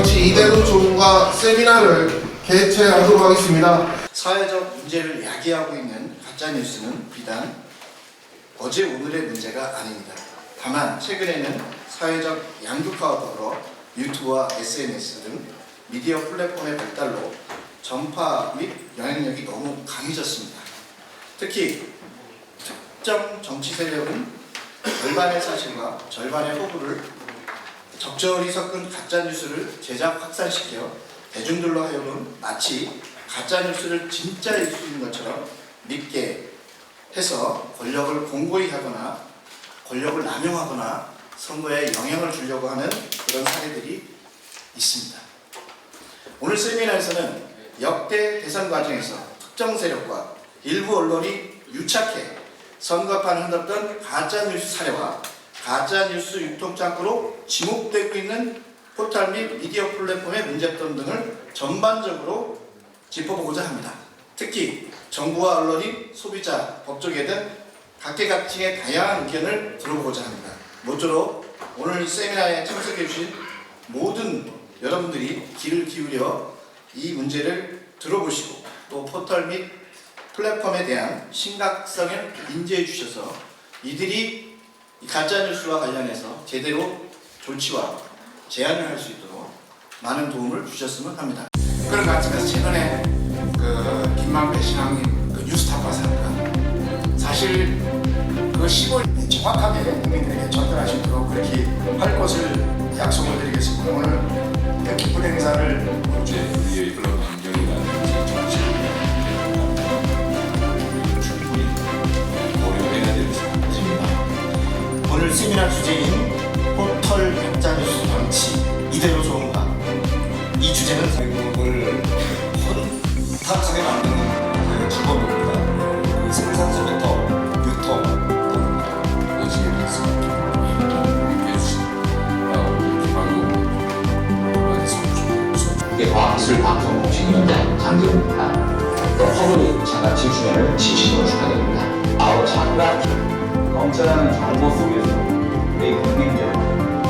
수상치 이대로 좋은가 세미나를 개최하도록 하겠습니다. 사회적 문제를 야기하고 있는 가짜뉴스는 비단 어제 오늘의 문제가 아닙니다. 다만 최근에는 사회적 양극화와 더불어 유튜브와 SNS 등 미디어 플랫폼의 발달로 전파 및 영향력이 너무 강해졌습니다. 특히 특정 정치 세력은 절반의 사실과 절반의 허구를 적절히 섞은 가짜뉴스를 제작 확산시켜 대중들로 하여금 마치 가짜뉴스를 진짜일 수 있는 것처럼 믿게 해서 권력을 공고히 하거나 권력을 남용하거나 선거에 영향을 주려고 하는 그런 사례들이 있습니다. 오늘 세미나에서는 역대 대선 과정에서 특정 세력과 일부 언론이 유착해 선거판을 흔들었던 가짜뉴스 사례와 가짜뉴스 유통창구로 지목되고 있는 포털 및 미디어 플랫폼의 문제점 등을 전반적으로 짚어보고자 합니다. 특히 정부와 언론이 소비자, 법조계 등 각계각층의 다양한 의견을 들어보고자 합니다. 모쪼록 오늘 세미나에 참석해 주신 모든 여러분들이 귀를 기울여 이 문제를 들어보시고 또 포털 및 플랫폼에 대한 심각성을 인지해 주셔서 이들이 이 가짜뉴스와 관련해서 제대로 조치와 제한을 할 수 있도록 많은 도움을 주셨으면 합니다. 그런 것 같으면서 최근에 그 김만배 신앙님 그 뉴스타파 사건 사실 그 10월 정확하게 국민들에게 전달하시도록 그렇게 할 것을 약속을 드리겠습니다. 오늘 그 기쁜 행사를 이제 우리의 그런 세미나 주제인 포털 가짜뉴스 정치 이대로 좋은가 이 주제는 대국을 혼탁하게 만드는 그 주범입니다. 그 생산서부터 유통, 오지게 됐습니다. 과학기술 방송 공식위원장 강재훈입니다. 또 허블리 장관 7주년을 진심으로 축하드립니다. 아우 장관 검찰하는 정보 속에서 우리 국민들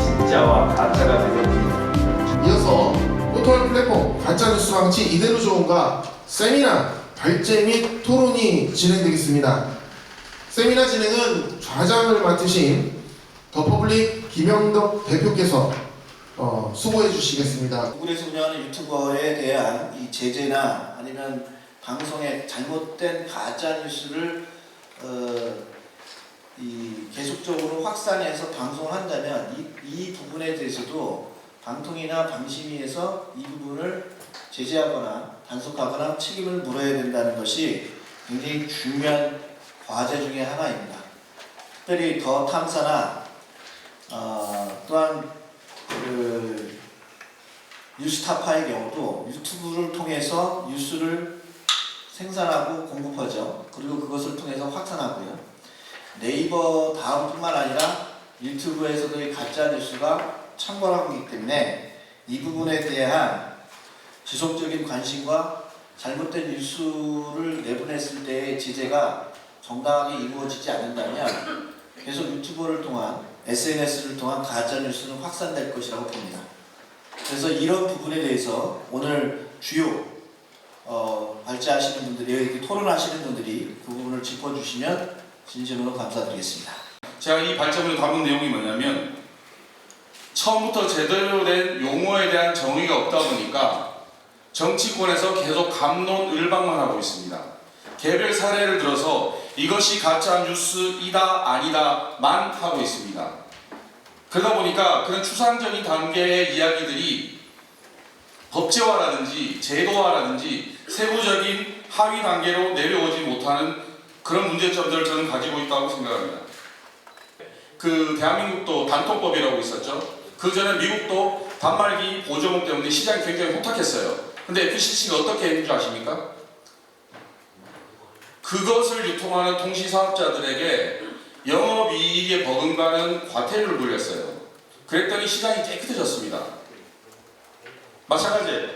진짜와 가짜가 되는 이어서 포털 플랫폼 가짜뉴스 방치 이대로 좋은가 세미나 발제 및 토론이 진행되겠습니다. 세미나 진행은 좌장을 맡으신 더 퍼블릭 김영덕 대표께서 어, 수고해 주시겠습니다. 구글에서 운영하는 유튜버에 대한 이 제재나 아니면 방송에 잘못된 가짜 뉴스를 어, 이 계속적으로 확산해서 방송을 한다면 이, 이 부분에 대해서도 방통이나 방심위에서 이 부분을 제재하거나 단속하거나 책임을 물어야 된다는 것이 굉장히 중요한 과제 중의 하나입니다. 특별히 더 탐사나 어, 또한 그 뉴스타파의 경우도 유튜브를 통해서 뉴스를 생산하고 공급하죠. 그리고 그것을 통해서 확산하고요. 네이버 다음뿐만 아니라 유튜브에서도 이 가짜 뉴스가 창궐하고 있기 때문에 이 부분에 대한 지속적인 관심과 잘못된 뉴스를 내보냈을 때의 제재가 정당하게 이루어지지 않는다면 계속 유튜브를 통한 SNS를 통한 가짜 뉴스는 확산될 것이라고 봅니다. 그래서 이런 부분에 대해서 오늘 주요 어, 발제하시는 분들이 이렇게 토론하시는 분들이 그 부분을 짚어주시면 진심으로 감사드리겠습니다. 제가 이 발제문에 담은 내용이 뭐냐면 처음부터 제대로 된 용어에 대한 정의가 없다 보니까 정치권에서 계속 감론을박만 하고 있습니다. 개별 사례를 들어서 이것이 가짜 뉴스이다 아니다만 하고 있습니다. 그러다 보니까 그런 추상적인 단계의 이야기들이 법제화라든지 제도화라든지 세부적인 하위 단계로 내려오지 못하는 그런 문제점들을 저는 가지고 있다고 생각합니다. 그 대한민국도 단통법이라고 있었죠. 그 전에 미국도 단말기 보조금 때문에 시장이 굉장히 호탁했어요. 근데 FCC가 어떻게 했는 줄 아십니까? 그것을 유통하는 통신 사업자들에게 영업 이익에 버금가는 과태료를 물렸어요. 그랬더니 시장이 깨끗해졌습니다. 마찬가지예요.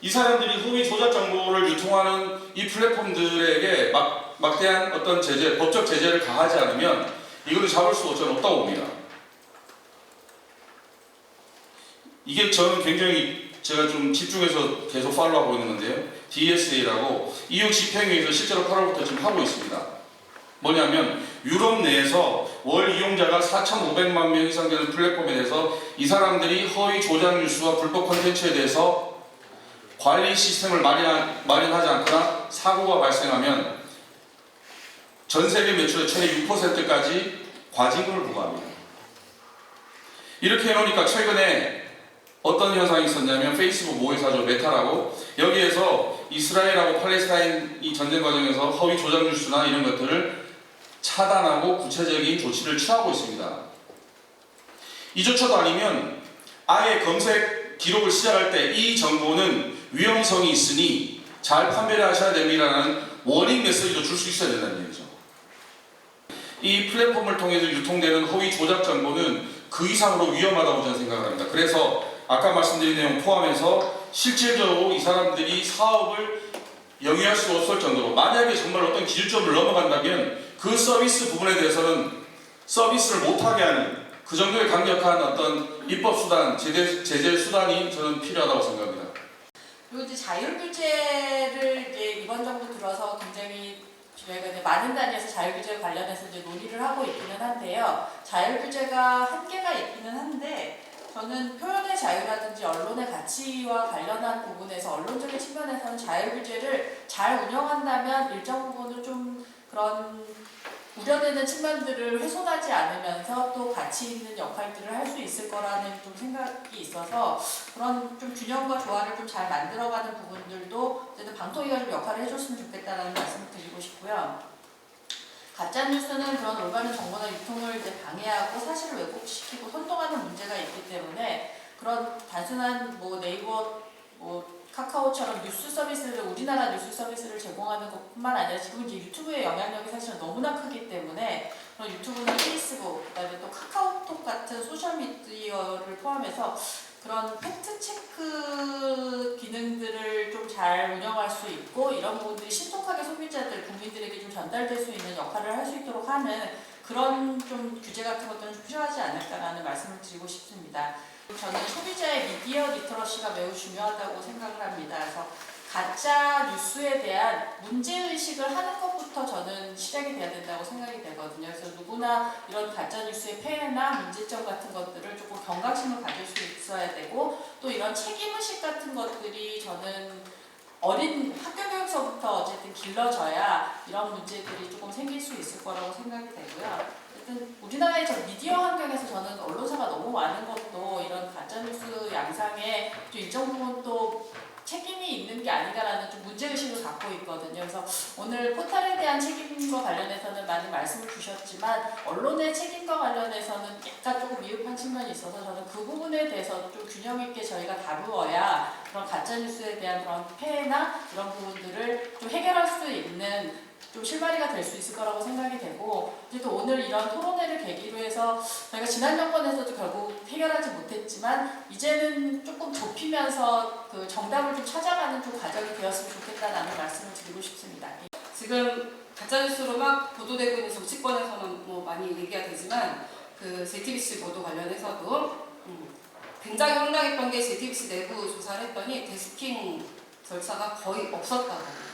이 사람들이 후미 조작 정보를 유통하는 이 플랫폼들에게 막, 막대한 어떤 제재, 법적 제재를 가하지 않으면 이거를 잡을 수 저는 없다고 봅니다. 이게 저는 굉장히 제가 좀 집중해서 계속 팔로우하고 있는 건데요. DSA라고 EU 집행위에서 실제로 8월부터 지금 하고 있습니다. 뭐냐면 유럽 내에서 월 이용자가 4,500만 명 이상 되는 플랫폼에 대해서 이 사람들이 허위 조작 뉴스와 불법 콘텐츠에 대해서 관리 시스템을 마련, 마련하지 않거나 사고가 발생하면 전 세계 매출의 최대 6%까지 과징금을 부과합니다. 이렇게 해놓으니까 최근에 어떤 현상이 있었냐면 페이스북 모회사죠 메타라고 여기에서 이스라엘하고 팔레스타인 이 전쟁 과정에서 허위 조작 뉴스나 이런 것들을 차단하고 구체적인 조치를 취하고 있습니다. 이조차도 아니면 아예 검색 기록을 시작할 때 이 정보는 위험성이 있으니 잘 판별을 하셔야 됩니다라는 워닝 메시지도 줄 수 있어야 된다는 얘기죠. 이 플랫폼을 통해서 유통되는 허위 조작 정보는 그 이상으로 위험하다고 저는 생각을 합니다. 그래서 아까 말씀드린 내용 포함해서 실질적으로 이 사람들이 사업을 영위할 수 없을 정도로 만약에 정말 어떤 기준점을 넘어간다면 그 서비스 부분에 대해서는 서비스를 못하게 하는 그 정도의 강력한 어떤 입법 수단, 제재, 제재 수단이 저는 필요하다고 생각합니다. 이제 자율규제를 이제 이번 정부 들어서 굉장히 저희가 이제 많은 단위에서 자율규제 관련해서 이제 논의를 하고 있기는 한데요. 자율규제가 한계가 있기는 한데 저는 표현의 자유라든지 언론의 가치와 관련한 부분에서 언론적인 측면에서는 자율규제를 잘 운영한다면 일정 부분은 좀 그런 우려되는 측면들을 훼손하지 않으면서 또 가치 있는 역할들을 할 수 있을 거라는 좀 생각이 있어서 그런 좀 균형과 조화를 좀 잘 만들어가는 부분들도 어쨌든 방통위가 좀 역할을 해줬으면 좋겠다라는 말씀을 드리고 싶고요. 가짜 뉴스는 그런 올바른 정보나 유통을 이제 방해하고 사실을 왜곡시키고 선동하는 문제가 있기 때문에 그런 단순한 뭐 카카오처럼 뉴스 서비스를 우리나라 뉴스 서비스를 제공하는 것뿐만 아니라 지금 이제 유튜브의 영향력이 사실은 너무나 크기 때문에 유튜브나 페이스북 그다음에 또 카카오톡 같은 소셜 미디어를 포함해서 그런 팩트 체크 기능들을 좀 잘 운영할 수 있고 이런 부분들이 신속하게 소비자들 국민들에게 좀 전달될 수 있는 역할을 할 수 있도록 하는 그런 좀 규제 같은 것들은 좀 필요하지 않을까라는 말씀을 드리고 싶습니다. 저는 소비자의 미디어 리터러시가 매우 중요하다고 생각을 합니다. 그래서 가짜 뉴스에 대한 문제의식을 하는 것부터 저는 시작이 돼야 된다고 생각이 되거든요. 그래서 누구나 이런 가짜 뉴스의 폐해나 문제점 같은 것들을 조금 경각심을 가질 수 있어야 되고 또 이런 책임의식 같은 것들이 저는 어린 학교 교육서부터 어쨌든 길러져야 이런 문제들이 조금 생길 수 있을 거라고 생각이 되고요. 어쨌든 우리나라의 저 미디어 환경에서 저는 언론사가 너무 많은 것도 이런 가짜뉴스 양상에 좀 일정 부분 또 책임이 있는 게 아닌가라는 좀 문제의식을 갖고 있거든요. 그래서 오늘 포탈에 대한 책임과 관련해서는 많은 말씀을 주셨지만 언론의 책임과 관련해서는 약간 조금 미흡한 측면이 있어서 저는 그 부분에 대해서 좀 균형 있게 저희가 다루어야 그런 가짜뉴스에 대한 그런 폐해나 이런 부분들을 좀 해결할 수 있는 좀 실마리가 될 수 있을 거라고 생각이 되고 이제 또 오늘 이런 토론회를 계기로 해서 저희가 지난 정권에서도 결국 해결하지 못했지만 이제는 조금 좁히면서 그 정답을 좀 찾아가는 좀 과정이 되었으면 좋겠다라는 말씀을 드리고 싶습니다. 지금 가짜뉴스로 막 보도되고 있는 정치권에서는 뭐 많이 얘기가 되지만 그 JTBC 보도 관련해서도 음, 굉장히 황당했던 게 JTBC 내부 조사를 했더니 데스킹 절차가 거의 없었다고.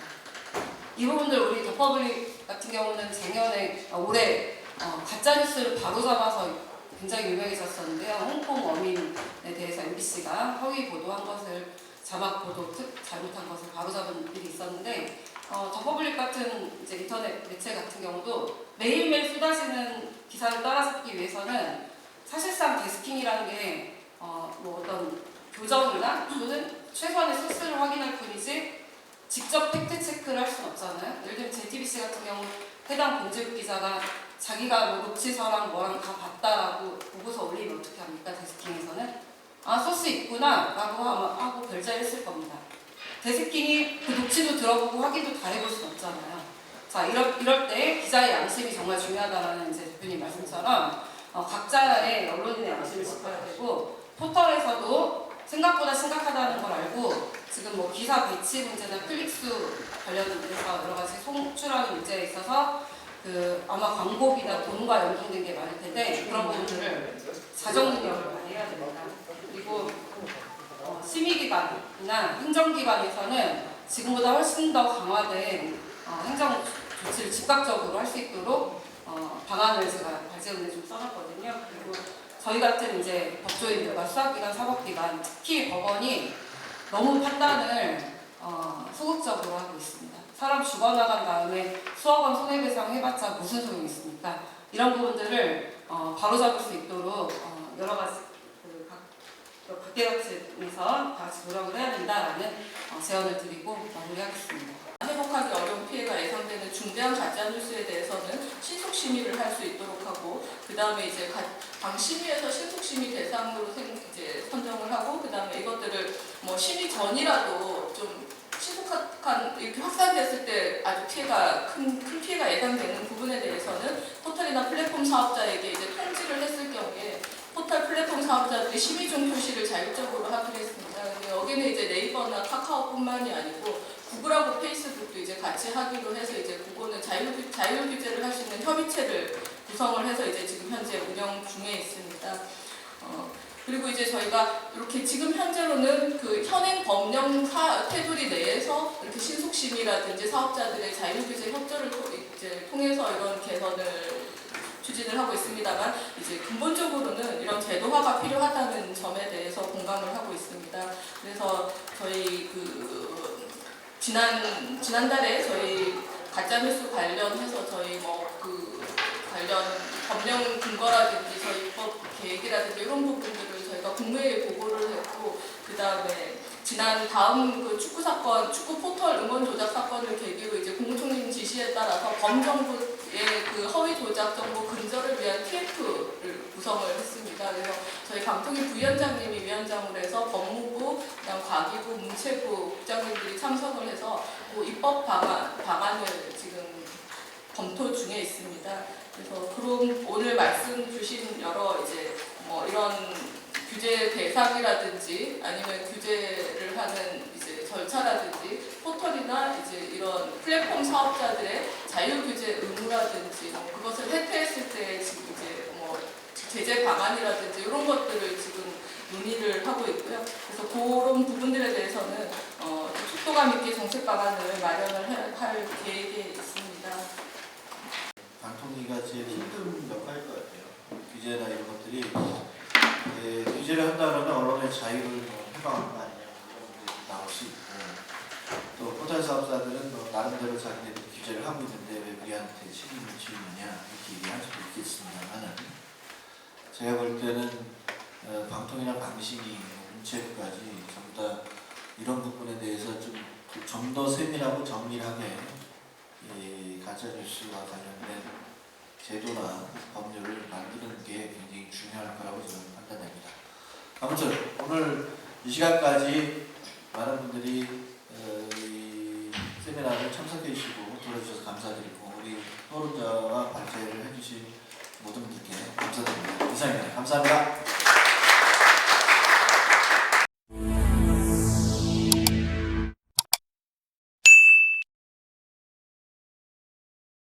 이 부분들 우리 더퍼블릭 같은 경우는 작년에 어, 올해 어, 가짜뉴스를 바로잡아서 굉장히 유명해졌었는데요. 홍콩 어민에 대해서 MBC가 허위 보도한 것을 자막 보도 특 잘못한 것을 바로잡은 일이 있었는데 어, 더퍼블릭 같은 이제 인터넷 매체 같은 경우도 매일매일 쏟아지는 기사를 따라잡기 위해서는 사실상 데스킹이라는 게 어, 뭐 어떤 교정이나 또는 최소한의 소스를 확인할 뿐이지 직접 팩트 체크를 할 수는 없잖아요. 예를 들면 JTBC 같은 경우 해당 공직 기자가 자기가 뭐 녹취서랑 뭐랑 다 봤다라고 보고서 올리면 어떻게 합니까? 데스킹에서는 아 소스 있구나 라고 하면 하고 별자리 했을 겁니다. 데스킹이 그 녹취도 들어보고 확인도 다 해볼 수는 없잖아요. 자 이럴, 이럴 때 기자의 양심이 정말 중요하다라는 이제 대표님 말씀처럼 어, 각자의 언론인의 양심을 짚어야 되고 포털에서도 생각보다 심각하다는 걸 알고 지금 뭐 기사 배치 문제나 클릭수 관련돼서 여러 가지 송출하는 문제에 있어서 그 아마 광고비나 돈과 연동된 게 많을 텐데 그런 부분들을 자정 능력을 많이 해야 됩니다. 그리고 그리고 어, 심의기관이나 행정기관에서는 지금보다 훨씬 더 강화된 어, 행정 조치를 즉각적으로 할 수 있도록 어, 방안을 제가 발제문에 좀 써놨거든요. 그리고 저희 같은 이제 법조인들과 수학기관, 사법기관, 특히 법원이 너무 판단을 어, 소극적으로 하고 있습니다. 사람 죽어나간 다음에 수억 원 손해배상 해봤자 무슨 소용이 있습니까? 이런 부분들을 어, 바로잡을 수 있도록 어, 여러 가지 그 각, 그 각계각층에서 다 같이 노력을 해야 된다라는 어, 제언을 드리고 마무리하겠습니다. 회복하기 어려운 피해가 예상되는 중대한 가짜 뉴스에 대해서는 신속 심의를 할 수 있도록 하고 그 다음에 이제 가- 방 심의에서 신속 심의 대상으로 생- 이제 선정을 하고 그 다음에 이것들을 뭐 심의 전이라도 좀 신속한 이렇게 확산됐을 때 아주 피해가 큰, 큰 피해가 예상되는 부분에 대해서는 포털이나 플랫폼 사업자에게 이제 통지를 했을 경우에 포털 플랫폼 사업자들이 심의 중 표시를 자율적으로 하기로 했습니다. 여기는 이제 네이버나 카카오뿐만이 아니고 구글하고 페이스북도 이제 같이 하기로 해서 이제 그거는 자율, 자율 규제를 할 수 있는 협의체를 구성을 해서 이제 지금 현재 운영 중에 있습니다. 어, 그리고 이제 저희가 이렇게 지금 현재로는 그 현행 법령 사, 테두리 내에서 이렇게 신속심의라든지 사업자들의 자율규제 협조를 토- 이제 통해서 이런 개선을 추진을 하고 있습니다만 이제 근본적으로는 이런 제도화가 필요하다는 점에 대해서 공감을 하고 있습니다. 그래서 저희 그 지난 지난달에 저희 가짜뉴스 관련해서 저희 뭐 그 관련 법령 근거라든지 저희 입법 계획이라든지 이런 부분들을 저희가 국무회의에 보고를 했고 그 다음에 지난 다음 그 축구 사건, 축구 포털 응원 조작 사건을 계기로 이제 국무총리 지시에 따라서 범정부의 그 허위 조작 정보 근절을 위한 TF 를 구성을 했습니다. 그래서 저희 강통희 부위원장님이 위원장으로 해서 법무부, 그다음 과기부, 문체부 국장님들이 참석을 해서 그 입법 방안 방안을 지금 검토 중에 있습니다. 그래서 그럼 오늘 말씀 주신 여러 이제 뭐 이런 규제 대상이라든지 아니면 규제를 하는 이제 절차라든지 포털이나 이제 이런 플랫폼 사업자들의 자유 규제 의무라든지 뭐 그것을 해태했을 때 지금 이제 뭐 제재 방안이라든지 이런 것들을 지금 논의를 하고 있고요. 그래서 그런 부분들에 대해서는 어, 좀 속도감 있게 정책 방안을 마련을 해- 할 계획에 있습니다. 방통위가 제일 힘든 역할일 것 같아요. 규제나 이런 것들이 예, 규제를 한다 그러면 언론의 자유를 뭐 해방하는 거 아니냐 그런 분들이 나올 수 있고 또 포털 사업자들은 뭐 나름대로 자기네들 규제를 하고 있는데 왜 우리한테 책임을 지우느냐 이렇게 얘기할 수도 있겠습니다만은 제가 볼 때는 어, 방통이나 방심이 문체부까지 전부 다 이런 부분에 대해서 좀좀 더 세밀하고 정밀하게 이 가짜뉴스와 관련된 제도나 법률을 만드는 게 굉장히 중요할 거라고 저는 판단됩니다. 아무튼 오늘 이 시간까지 많은 분들이 어, 이 세미나를 참석해 주시고 들어주셔서 감사드리고 우리 토론자와 발제를 해주신 모든 분들께 감사드립니다. 이상입니다. 감사합니다.